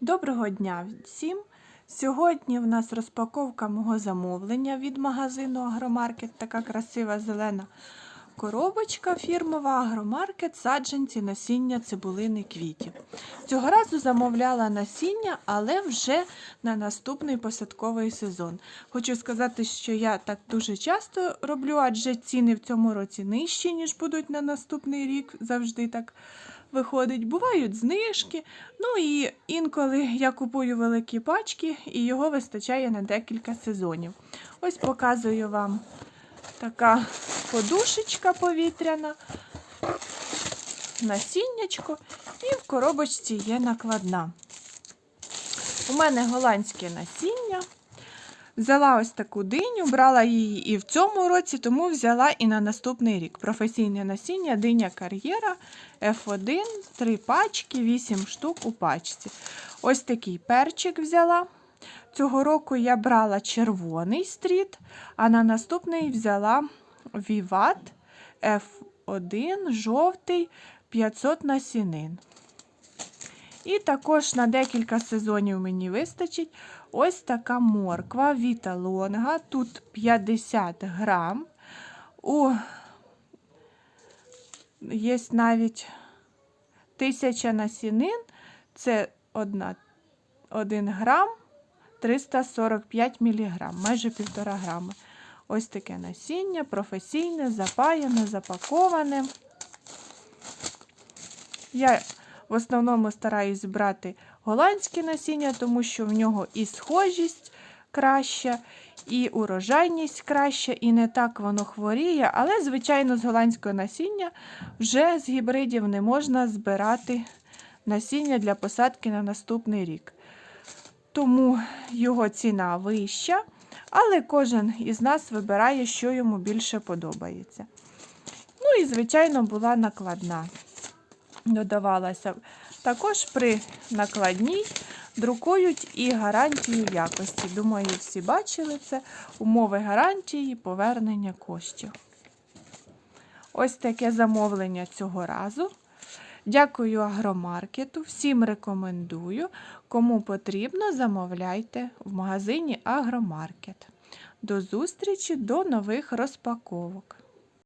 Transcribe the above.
Доброго дня всім! Сьогодні в нас розпаковка мого замовлення від магазину Агромаркет. Така красива зелена коробочка фірмова Агромаркет, саджанці насіння цибулини квітів. Цього разу замовляла насіння, але вже на наступний посадковий сезон. Хочу сказати, що я так дуже часто роблю, адже ціни в цьому році нижчі, ніж будуть на наступний рік. Завжди так виходить. Бувають знижки. Ну і інколи я купую великі пачки, і його вистачає на декілька сезонів. Ось показую вам така подушечка повітряна, насіннячко, і в коробочці є накладна. У мене голландське насіння. Взяла ось таку диню, брала її і в цьому році, тому взяла і на наступний рік. Професійне насіння, диня кар'єра F1, 3 пачки, 8 штук у пачці. Ось такий перчик взяла. Цього року я брала червоний стріт, а на наступний взяла Vivat F1, жовтий 500 насінин. І також на декілька сезонів мені вистачить ось така морква Віта Лонга. Тут 50 грам. У Є навіть тисяча насінин, це 1 грам 345 міліграм, майже 1,5 грами. Ось таке насіння, професійне, запаяне, запаковане. Я в основному стараюсь брати голландське насіння, тому що в нього і схожість краща, і урожайність краща, і не так воно хворіє. Але, звичайно, з голландського насіння вже з гібридів не можна збирати насіння для посадки на наступний рік. Тому його ціна вища, але кожен із нас вибирає, що йому більше подобається. Ну і, звичайно, була накладна. Додавалася. Також при накладній друкують і гарантію якості. Думаю, всі бачили це. Умови гарантії повернення коштів. Ось таке замовлення цього разу. Дякую агромаркету. Всім рекомендую. Кому потрібно, замовляйте в магазині Агромаркет. До зустрічі, до нових розпаковок.